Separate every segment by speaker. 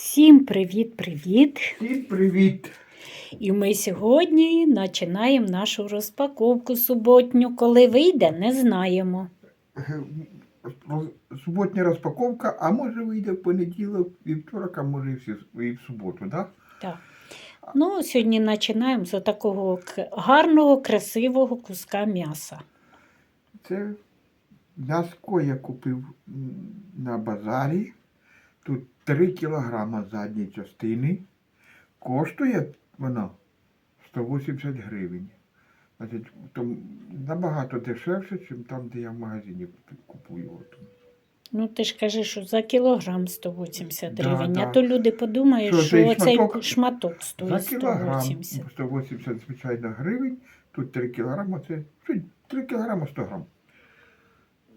Speaker 1: Всім привіт-привіт!
Speaker 2: Всім привіт!
Speaker 1: І ми сьогодні починаємо нашу розпаковку суботню. Коли вийде, не знаємо.
Speaker 2: Е, Суботня розпаковка, а може вийде в понеділок, вівторок, а може і в, суботу, да?
Speaker 1: Так. Ну, сьогодні починаємо з такого гарного, красивого куска м'яса.
Speaker 2: Це м'яско я купив на базарі. Тут 3 кілограма задньої частини. Коштує воно 180 гривень. Значить, то набагато дешевше, ніж там, де я в магазині купую.
Speaker 1: Ну, ти ж кажеш, що за кілограм 180
Speaker 2: Да,
Speaker 1: гривень, а
Speaker 2: да.
Speaker 1: то люди подумають,
Speaker 2: Що,
Speaker 1: що,
Speaker 2: цей
Speaker 1: оцей
Speaker 2: шматок-
Speaker 1: шматок
Speaker 2: За
Speaker 1: стоїть
Speaker 2: кілограм
Speaker 1: 180.
Speaker 2: 180, звичайно, гривень. Тут 3 кілограма, це 3 кілограма 100 грам.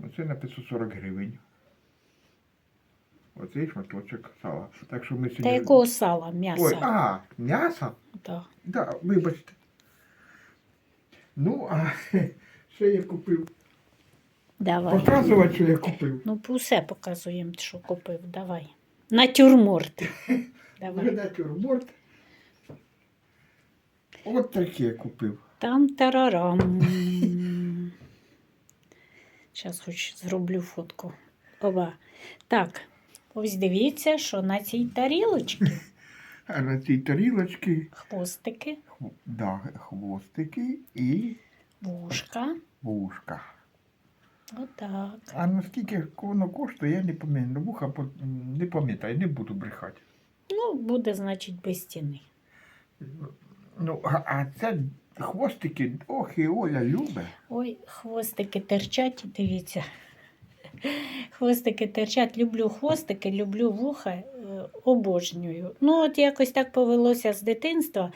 Speaker 2: Оце на 540 гривень. Оцей шматочок сала. Так що ми
Speaker 1: Та якого сала,
Speaker 2: Ой, а, м'ясо?
Speaker 1: Так.
Speaker 2: Да, вибачте. Ну, а ще я купив.
Speaker 1: Давай.
Speaker 2: Показувати, що я купив.
Speaker 1: Ну, усе показуємо, що купив. Давай. Натюрморт. Давай.
Speaker 2: Натюрморт. От таке я купив.
Speaker 1: Там тарарам. Зараз хоч зроблю фотку. Оба. Так, ось дивіться, що на цій тарілочці
Speaker 2: А на цій тарілочці
Speaker 1: хвостики,
Speaker 2: хв- да, хвостики і
Speaker 1: вушка.
Speaker 2: вушка.
Speaker 1: Отак.
Speaker 2: А наскільки воно коштує, я не пам'ятаю. Ну, Вуха по- не пам'ятаю, не буду брехати.
Speaker 1: Ну, буде, значить, без стіни.
Speaker 2: Ну, а, а це хвостики, ох, і Оля любить.
Speaker 1: Ой, хвостики терчать, дивіться. Хвостики терчать, люблю хвостики, люблю вуха, е, обожнюю. Ну, от якось так повелося з дитинства,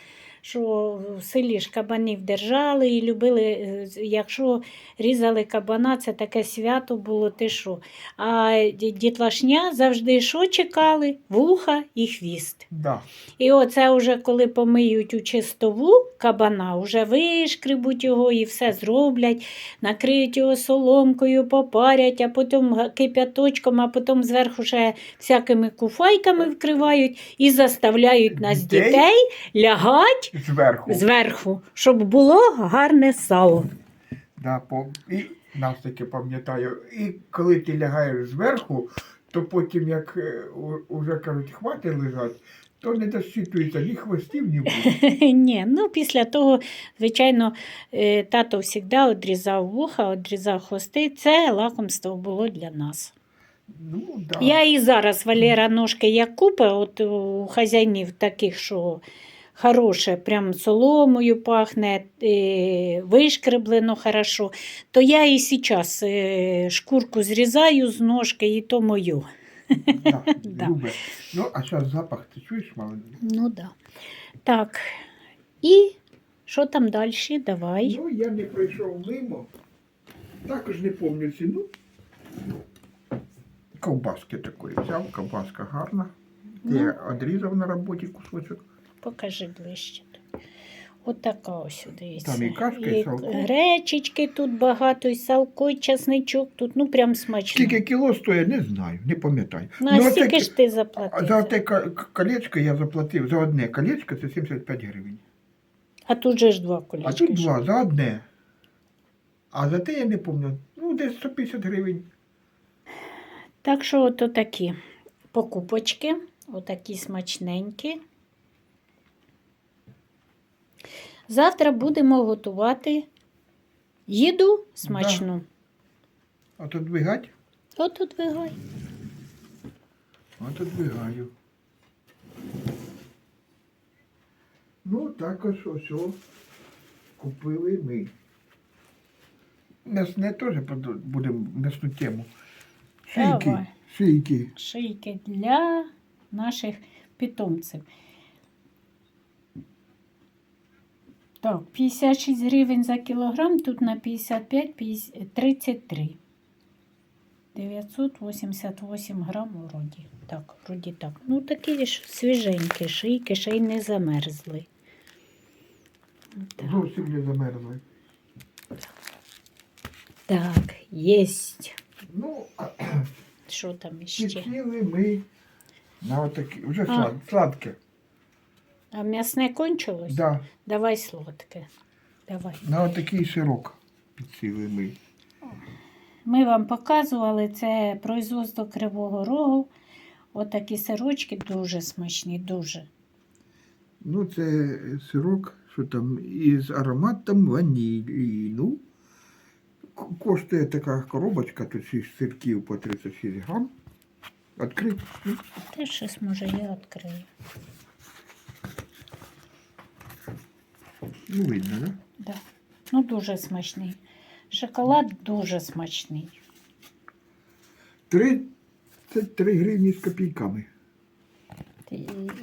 Speaker 1: що в селі ж кабанів держали і любили, е, якщо різали кабана, це таке свято було, ти що. А дітлашня завжди що чекали? Вуха і хвіст.
Speaker 2: Да.
Speaker 1: І оце вже коли помиють у чистову кабана, вже вишкребуть його і все зроблять, накриють його соломкою, попарять, а потім кип'яточком, а потім зверху ще всякими куфайками вкривають і заставляють нас
Speaker 2: Дітей?
Speaker 1: дітей лягати
Speaker 2: Зверху.
Speaker 1: зверху, щоб було гарне сало.
Speaker 2: Да, по... І нас таки пам'ятаю. І коли ти лягаєш зверху, то потім, як е, уже кажуть, хватить лежати, то не досчитується ні хвостів, ні вух.
Speaker 1: Ні, ну після того, звичайно, е, тато завжди відрізав вуха, відрізав хвости. Це лакомство було для нас.
Speaker 2: Ну, да.
Speaker 1: Я і зараз Валера ножки як купа, от у хазяїнів таких, що хороше, прям соломою пахне, е, вишкреблено хорошо, то я і зараз е, шкурку зрізаю з ножки, і то мою.
Speaker 2: Да,
Speaker 1: Да.
Speaker 2: Ну, а зараз запах, ти чуєш, маленький?
Speaker 1: Ну да. Так. І що там далі? Давай.
Speaker 2: Ну, я не пройшов мимо. Також не пам'ятаю ціну. Ковбаски такої взяв, ковбаска гарна. Я одрізав на роботі кусочок.
Speaker 1: Покажи ближче. Отака От ось дивіться.
Speaker 2: Там і кашка, і салко.
Speaker 1: Гречечки тут багато, і салко, і часничок. Тут ну прям смачно.
Speaker 2: Скільки кіло стоїть, не знаю, не пам'ятаю.
Speaker 1: Ну, а
Speaker 2: оце
Speaker 1: скільки
Speaker 2: ки-
Speaker 1: ж ти заплатив?
Speaker 2: за те колечко я заплатив, за одне колечко це 75 гривень.
Speaker 1: А тут же ж два
Speaker 2: А тут два, за одне. А за те я не пам'ятаю, ну десь 150 гривень.
Speaker 1: Так що ото такі покупочки, отакі смачненькі. Завтра будемо готувати їду смачну.
Speaker 2: А то двигать,
Speaker 1: От
Speaker 2: а то двигаю. Ну, також ось купили ми. М'ясне теж будемо м'ясну тему. Шийки, шийки.
Speaker 1: Шийки для наших питомців. Так, 56 гривень за кілограм, тут на 55 33. 988 грам вроді. Так, вроді так. Ну такі ж свіженькі шийки, ще й не замерзли. Так,
Speaker 2: Зовсім не замерзли.
Speaker 1: так єсть.
Speaker 2: Ну,
Speaker 1: Що там іще?
Speaker 2: Хотіли ми На отакі, вже
Speaker 1: А.
Speaker 2: слад, сладке.
Speaker 1: А м'ясне кончилось?
Speaker 2: Да,
Speaker 1: Давай солодке. Давай.
Speaker 2: на отакий сирок підсіли ми.
Speaker 1: Ми вам показували це производство Кривого Рогу. Отакі сирочки дуже смачні, дуже.
Speaker 2: Ну, це сирок, що там із ароматом ваніліну. К- Коштує така коробочка, тут 6 сирків по 36 грам. Відкрити.
Speaker 1: Те щось може я відкрию.
Speaker 2: Ну, видно, да?
Speaker 1: Да. Ну, дуже смачний. Шоколад дуже смачний.
Speaker 2: 33 гривні з копійками.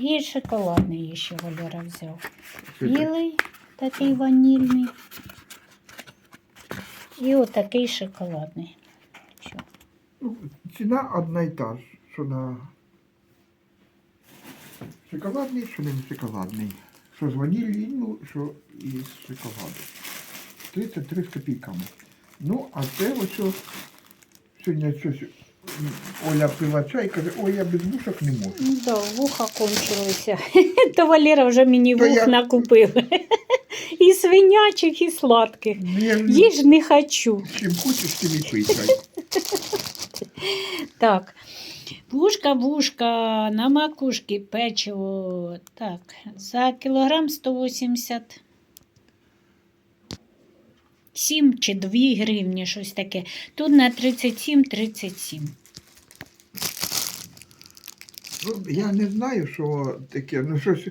Speaker 1: І шоколадний ще Валера взяв.
Speaker 2: Це.
Speaker 1: Білий, такий ванільний. І отакий шоколадний. Що?
Speaker 2: Ну, ціна одна і та ж, що на шоколадний, що не шоколадний. Що з ну, що із шоколаду. 33 з копійками. Ну, а це ось сьогодні щось Оля пила чай, каже, ой, я без вушок не можу.
Speaker 1: Ну да, вуха кончилися. То Валера вже мені
Speaker 2: То
Speaker 1: вух
Speaker 2: я-
Speaker 1: накупив. І свинячих, і сладких.
Speaker 2: Ну, я ж
Speaker 1: Їж не хочу.
Speaker 2: чим хочеш, тим і пий чай.
Speaker 1: Так. Вушка, вушка, на макушки печиво. Так, за кілограм 180. 7 чи 2 гривні, щось таке. Тут на 37-37.
Speaker 2: Ну, я не знаю, що таке. Ну, щось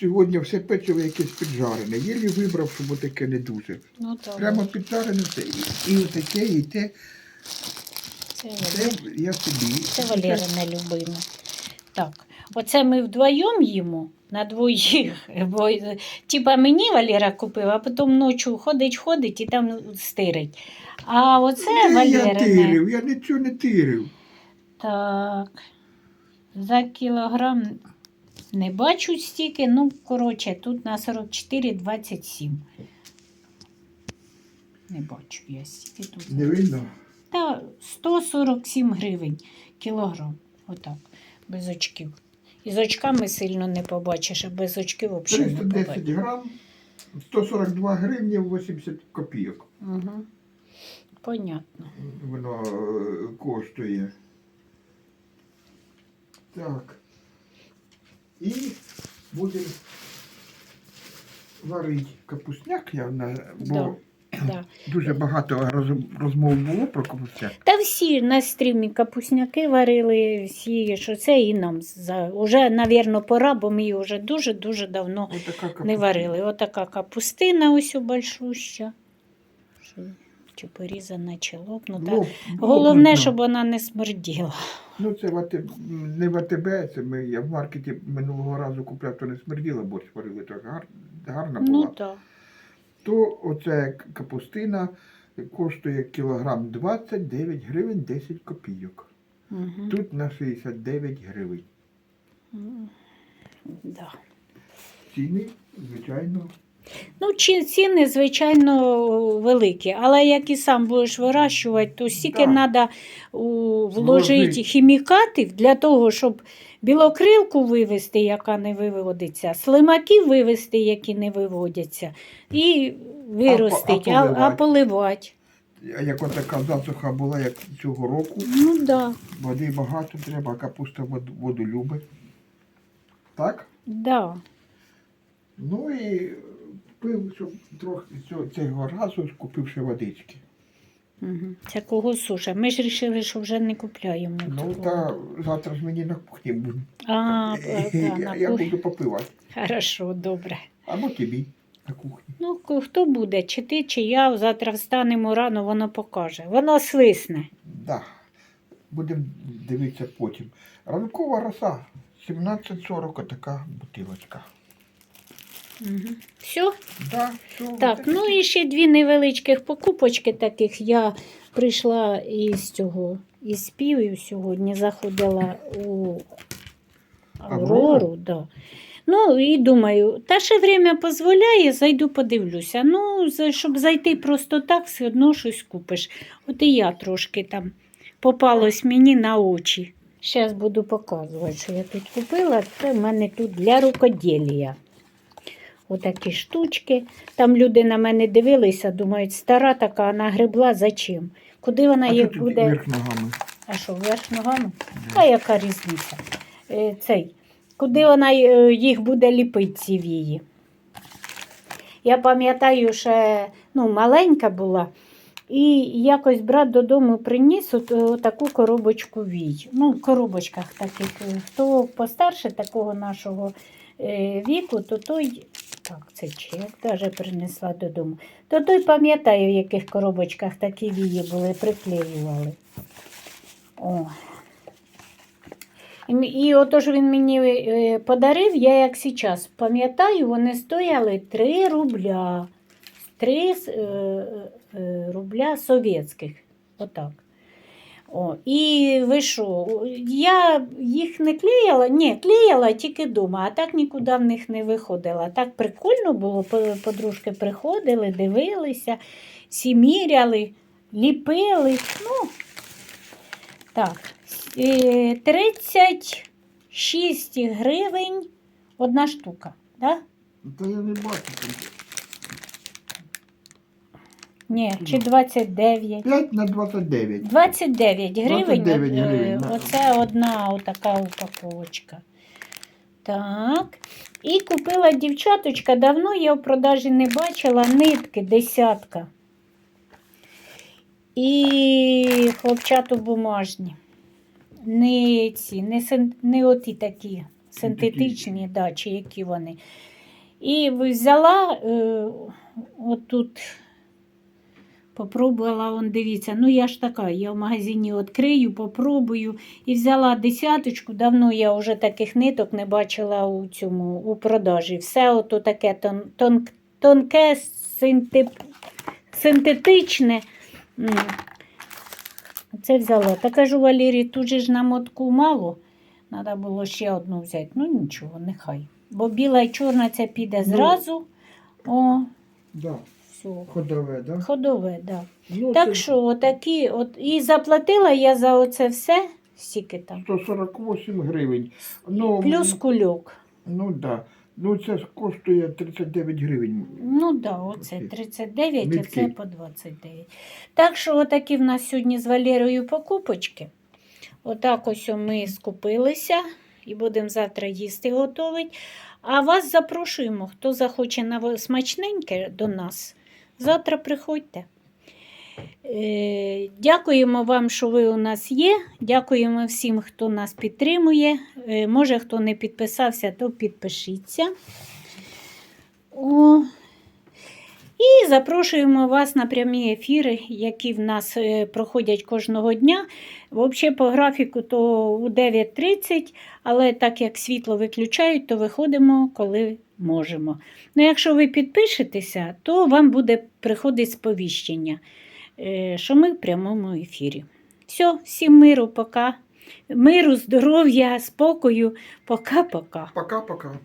Speaker 2: сьогодні все печиво якесь піджарене. Єлі вибрав, щоб таке не дуже.
Speaker 1: Ну, то
Speaker 2: Прямо піджарене все. І, і отаке, і те.
Speaker 1: Це,
Speaker 2: Це
Speaker 1: Валера.
Speaker 2: я собі.
Speaker 1: це Валерина любиме. Так, оце ми вдвоєм їмо на двоїх. Бо, типа мені Валера купив, а потім ночі ходить, ходить і там стирить. А оце
Speaker 2: Де я
Speaker 1: Валерине.
Speaker 2: тирив, я нічого не тирив.
Speaker 1: Так. За кілограм не бачу стільки, ну, коротше, тут на 44,27. Не бачу я стільки тут.
Speaker 2: Не видно.
Speaker 1: Та 147 гривень кілограм. Отак, без очків. І з очками сильно не побачиш, а без очків взагалі не
Speaker 2: 310
Speaker 1: побачиш.
Speaker 2: грам, 142 гривні 80 копійок.
Speaker 1: Угу. Понятно.
Speaker 2: Воно е, коштує. Так. І будемо варити капусняк, я на, бо
Speaker 1: Да. Да.
Speaker 2: дуже багато роз- розмов було про капусняк.
Speaker 1: Та всі на стрімі капусняки варили, всі, що це і нам за уже, навірно, пора, бо ми її вже дуже-дуже давно не варили. Отака капустина ось у большуща. Чи порізана, чи лопнута.
Speaker 2: Лоб-
Speaker 1: Головне,
Speaker 2: лопнута.
Speaker 1: щоб вона не смерділа.
Speaker 2: Ну, це в не в АТБ, це ми, я в маркеті минулого разу купляв, то не смерділа, борщ варили, то гар, гарна була.
Speaker 1: Ну так.
Speaker 2: То оця капустина коштує кілограм 29 гривень 10 копійок.
Speaker 1: Угу.
Speaker 2: Тут на 69 гривень.
Speaker 1: Да.
Speaker 2: Ціни, звичайно,
Speaker 1: Ну, ціни, звичайно, великі, але як і сам будеш вирощувати, то стільки треба вложити хімікатів для того, щоб білокрилку вивести, яка не виводиться, слимаків вивести, які не виводяться, і виростити, а, а,
Speaker 2: поливати? як отака засуха була, як цього року,
Speaker 1: Ну да,
Speaker 2: води багато треба, а капуста воду, воду любить. Так?
Speaker 1: да.
Speaker 2: Ну і пив, щоб трохи цього, цього разу купив ще водички.
Speaker 1: Угу. Це кого суша. Ми ж вирішили, що вже не купляємо.
Speaker 2: Ну
Speaker 1: таку
Speaker 2: та завтра ж мені на кухні буде.
Speaker 1: А,
Speaker 2: я,
Speaker 1: на
Speaker 2: я
Speaker 1: кухні.
Speaker 2: буду попивати.
Speaker 1: Хорошо, добре.
Speaker 2: Або тобі на кухні.
Speaker 1: Ну, хто буде, чи ти, чи я, завтра встанемо рано, воно покаже. Воно свисне.
Speaker 2: Да. Будемо дивитися потім. Ранкова роса 17.40 така бутилочка.
Speaker 1: Угу. Все?
Speaker 2: Да, все,
Speaker 1: Так, ну і ще дві невеличких покупочки таких. Я прийшла із цього, із півів сьогодні, заходила у
Speaker 2: Аврору?
Speaker 1: Да. Ну і думаю, та ще время дозволяє, зайду подивлюся. Ну, щоб зайти просто так, все одно щось купиш. От і я трошки там попалось мені на очі. Зараз буду показувати, що я тут купила. Це в мене тут для рукоділля. Отакі штучки. Там люди на мене дивилися, думають, стара така, а нагребла зачем? Куди вона
Speaker 2: А
Speaker 1: їх буде?
Speaker 2: вверх ногами?
Speaker 1: А що, вверх ногами? А яка різниця? Е, Цей. Куди вона е, їх буде ліпити, ці вії? Я пам'ятаю, що ну, маленька була, і якось брат додому приніс от, е, таку коробочку вій. Ну, в коробочках таких. Хто постарше такого нашого віку, то той. Так, це чек даже принесла додому. То той пам'ятає, в яких коробочках такі вії були, приклеювали. О. І, і отож він мені е, подарив, я як зараз пам'ятаю, вони стояли 3 рубля. 3 е, е, рубля совєтських. Отак. О, і ви що, я їх не клеїла? Ні, клеїла тільки вдома, а так нікуди в них не виходила. Так прикольно було, подружки приходили, дивилися, всі міряли, ліпили. Ну, так, е, 36 гривень одна штука. Да?
Speaker 2: Та я не бачу.
Speaker 1: Ні, чи 29.
Speaker 2: 5 на 29.
Speaker 1: 29 гривень.
Speaker 2: 29
Speaker 1: е,
Speaker 2: гривень, да.
Speaker 1: Оце одна отака упаковочка. Так. І купила дівчаточка, давно я в продажі не бачила нитки десятка. І хлопчатобумажні. Не ці, не, син- не оті такі синтетичні, да, чи які вони. І взяла е, отут Попробувала, он, дивіться, ну я ж така, я в магазині відкрию, попробую. І взяла десяточку. Давно я вже таких ниток не бачила у цьому у продажі. Все ото таке тон, тон, тонке, синтеп, синтетичне. Це взяла. Та кажу, Валерій, тут же ж на мотку мало. Треба було ще одну взяти. Ну нічого, нехай. Бо біла і чорна ця піде
Speaker 2: Ну.
Speaker 1: зразу. О,
Speaker 2: Да.
Speaker 1: Все.
Speaker 2: Ходове, да?
Speaker 1: Ходове, так. Да.
Speaker 2: Ну,
Speaker 1: Так
Speaker 2: це
Speaker 1: що отакі, от, і заплатила я за оце все, стільки там.
Speaker 2: 148 гривень. Ну,
Speaker 1: Плюс кульок.
Speaker 2: Ну да. Ну це ж коштує 39 гривень.
Speaker 1: Ну так, да, оце
Speaker 2: Окей.
Speaker 1: 39, а це по 29. Так що отакі в нас сьогодні з Валерою покупочки. Отак ось ми скупилися і будемо завтра їсти готувати. А вас запрошуємо, хто захоче на смачненьке до нас. Завтра приходьте. Е, Дякуємо вам, що ви у нас є. Дякуємо всім, хто нас підтримує. Е, Може, хто не підписався, то підпишіться. О. І запрошуємо вас на прямі ефіри, які в нас е, проходять кожного дня. Взагалі, по графіку то у 9.30, але так як світло виключають, то виходимо, коли можемо. Ну, якщо ви підпишетеся, то вам буде приходити сповіщення, е, що ми в прямому ефірі. Все, всім миру, пока. Миру, здоров'я, спокою. Пока-пока.
Speaker 2: Пока-пока.